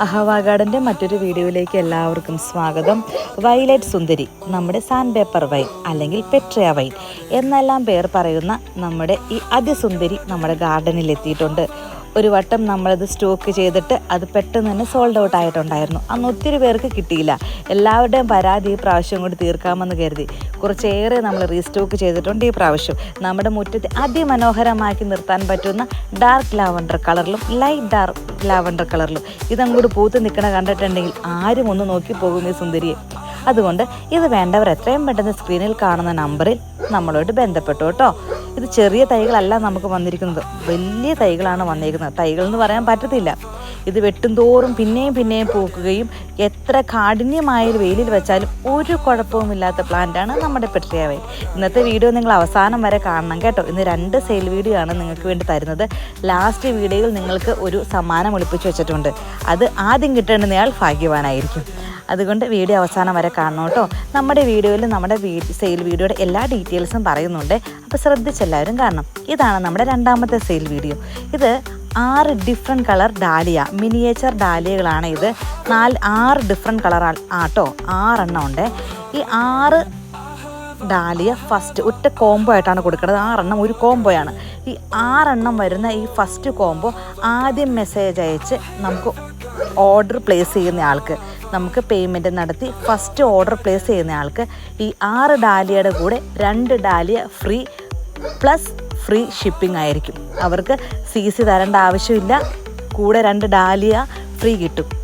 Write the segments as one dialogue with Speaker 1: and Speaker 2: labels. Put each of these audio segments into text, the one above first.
Speaker 1: അഹവ മറ്റൊരു വീഡിയോയിലേക്ക് എല്ലാവർക്കും സ്വാഗതം. വൈലറ്റ് സുന്ദരി നമ്മുടെ സാൻഡ് പേപ്പർ വൈൻ അല്ലെങ്കിൽ പെട്രിയ വൈൻ എന്നെല്ലാം പേർ പറയുന്ന നമ്മുടെ ഈ അതിസുന്ദരി നമ്മുടെ ഗാർഡനിൽ എത്തിയിട്ടുണ്ട് ഒരു വട്ടം നമ്മളത് സ്റ്റോക്ക് ചെയ്തിട്ട് അത് പെട്ടെന്ന് തന്നെ സോൾഡ് ഔട്ട് ആയിട്ടുണ്ടായിരുന്നു. അന്ന് ഒത്തിരി പേർക്ക് കിട്ടിയില്ല. എല്ലാവരുടെയും പരാതി ഈ പ്രാവശ്യം കൊണ്ട് തീർക്കാമെന്ന് കരുതി. കുറച്ചേറെ നമ്മൾ റീസ്റ്റോക്ക് ചെയ്തിട്ടുണ്ട് ഈ പ്രാവശ്യം. നമ്മുടെ മുറ്റത്തെ അതിമനോഹരമാക്കി നിർത്താൻ പറ്റുന്ന ഡാർക്ക് ലാവണ്ടർ കളറിലും ലൈറ്റ് ഡാർക്ക് ലാവണ്ടർ കളറിലും ഇതങ്ങോട്ട് പൂത്ത് നിൽക്കണ കണ്ടിട്ടുണ്ടെങ്കിൽ ആരും ഒന്ന് നോക്കി പോകും സുന്ദരിയെ. അതുകൊണ്ട് ഇത് വേണ്ടവർ എത്രയും പെട്ടെന്ന് സ്ക്രീനിൽ കാണുന്ന നമ്പറിൽ നമ്മളോട് ബന്ധപ്പെട്ടു കേട്ടോ. ഇത് ചെറിയ തൈകളല്ല നമുക്ക് വന്നിരിക്കുന്നത്. വലിയ തൈകളാണ് വന്നിരിക്കുന്നത് തൈകൾ എന്ന് പറയാൻ പറ്റത്തില്ല. ഇത് വെട്ടും തോറും പിന്നെയും പിന്നെയും പൂക്കുകയും എത്ര കാഠിന്യമായൊരു വെയിലിൽ വെച്ചാലും ഒരു കുഴപ്പവുമില്ലാത്ത പ്ലാന്റാണ് നമ്മുടെ പെട്രിയ വൈൻ ഇന്നത്തെ വീഡിയോ നിങ്ങൾ അവസാനം വരെ കാണണം കേട്ടോ. ഇന്ന് രണ്ട് സെയിൽ വീഡിയോ ആണ് നിങ്ങൾക്ക് വേണ്ടി തരുന്നത്. ലാസ്റ്റ് വീഡിയോയിൽ നിങ്ങൾക്ക് ഒരു സമ്മാനം ഒളിപ്പിച്ച് വെച്ചിട്ടുണ്ട്. അത് ആദ്യം കിട്ടേണ്ടുന്നയാൾ ഭാഗ്യവാനായിരിക്കും. അതുകൊണ്ട് വീഡിയോ അവസാനം വരെ കാണണം കേട്ടോ. നമ്മുടെ വീഡിയോയിൽ നമ്മുടെ സെയിൽ വീഡിയോയുടെ എല്ലാ ഡീറ്റെയിൽസും പറയുന്നുണ്ട്. അപ്പോൾ ശ്രദ്ധിച്ചെല്ലാവരും കാണണം. ഇതാണ് നമ്മുടെ രണ്ടാമത്തെ സെയിൽ വീഡിയോ ഇത് ആറ് ഡിഫറെന്റ് കളർ ഡാലിയ മിനിയേച്ചർ ഡാലിയകളാണ് ഇത്. നാല് ആറ് ഡിഫറെന്റ് കളർ ആട്ടോ ആറെണ്ണം ഉണ്ട്. ഈ ആറ് ഡാലിയ ഫസ്റ്റ് ഒറ്റ കോംബോ ആയിട്ടാണ് കൊടുക്കുന്നത്. ആറെണ്ണം ഒരു കോംബോയാണ് ഈ ആറെണ്ണം വരുന്ന ഈ ഫസ്റ്റ് കോംബോ ആദ്യം മെസ്സേജ് അയച്ച് നമുക്ക് ഓർഡർ പ്ലേസ് ചെയ്യുന്ന ആൾക്ക്. നമുക്ക് പേയ്മെന്റ് നടത്തി ഫസ്റ്റ് ഓർഡർ പ്ലേസ് ചെയ്യുന്ന ആൾക്ക് ഈ ആറ് ഡാലിയയുടെ കൂടെ രണ്ട് dahlia free plus free shipping ആയിരിക്കും. അവർക്ക് സി സി തരേണ്ട ആവശ്യമില്ല. കൂടെ രണ്ട് ഡാലിയ ഫ്രീ കിട്ടും.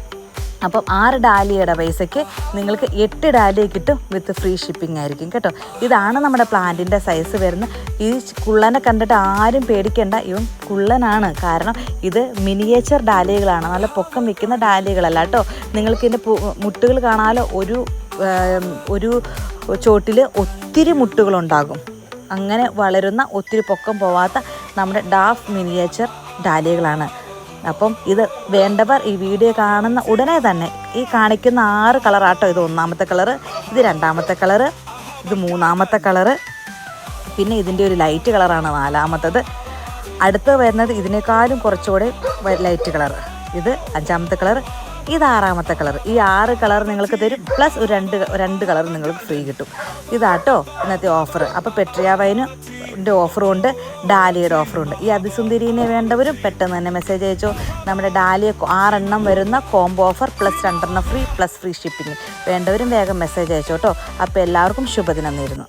Speaker 1: അപ്പം ആറ് ഡാലിയുടെ പൈസയ്ക്ക് നിങ്ങൾക്ക് എട്ട് ഡാലി കിട്ടും വിത്ത് ഫ്രീ ഷിപ്പിംഗ് ആയിരിക്കും കേട്ടോ. ഇതാണ് നമ്മുടെ പ്ലാന്റിന്റെ സൈസ് വരുന്നത്. ഈ കുള്ളനെ കണ്ടിട്ട് ആരും പേടിക്കേണ്ട. ഇവൻ കുള്ളനാണ്. കാരണം ഇത് മിനിയേച്ചർ ഡാലികളാണ്. നല്ല പൊക്കം വെക്കുന്ന ഡാലികളല്ല കേട്ടോ. നിങ്ങൾക്ക് ഇതിന്റെ മുട്ടുകൾ കാണാലോ? ഒരു ഒരു ചോട്ടിൽ ഒത്തിരി മുട്ടുകളുണ്ടാകും. അങ്ങനെ വളരുന്ന ഒത്തിരി പൊക്കം പോവാത്ത നമ്മുടെ ഡാഫ് മിനിയേച്ചർ ഡാലിയകളാണ് അപ്പം ഇത് വേണ്ടവർ ഈ വീഡിയോ കാണുന്ന ഉടനെ തന്നെ ഈ കാണിക്കുന്ന ആറ് കളറാട്ടോ ഇത് ഒന്നാമത്തെ കളറ് ഇത് രണ്ടാമത്തെ കളറ് ഇത് മൂന്നാമത്തെ കളറ് പിന്നെ ഇതിന്റെ ഒരു ലൈറ്റ് കളറാണ് നാലാമത്തത്. അടുത്ത് വരുന്നത് ഇതിനേക്കാളും കുറച്ചുകൂടെ ലൈറ്റ് കളർ. ഇത് അഞ്ചാമത്തെ കളർ ഇത് ആറാമത്തെ കളർ. ഈ ആറ് കളർ നിങ്ങൾക്ക് തരും പ്ലസ് ഒരു രണ്ട് രണ്ട് കളർ നിങ്ങൾക്ക് ഫ്രീ കിട്ടും. ഇതാട്ടോ ഇന്നത്തെ ഓഫർ അപ്പോൾ പെട്രിയ വൈന് ഓഫറും ഉണ്ട് ഡാലിയുടെ ഓഫറും ഉണ്ട് ഈ അതിസുന്ദരീനെ വേണ്ടവരും പെട്ടെന്ന് തന്നെ മെസ്സേജ് അയച്ചോ. നമ്മുടെ ഡാലിയ ആറെണ്ണം വരുന്ന കോംബോ ഓഫർ പ്ലസ് രണ്ടെണ്ണം ഫ്രീ പ്ലസ് ഫ്രീ ഷിപ്പിംഗ് വേണ്ടവരും വേഗം മെസ്സേജ് അയച്ചോട്ടോ അപ്പോൾ എല്ലാവർക്കും ശുഭദിനം നേരുന്നു.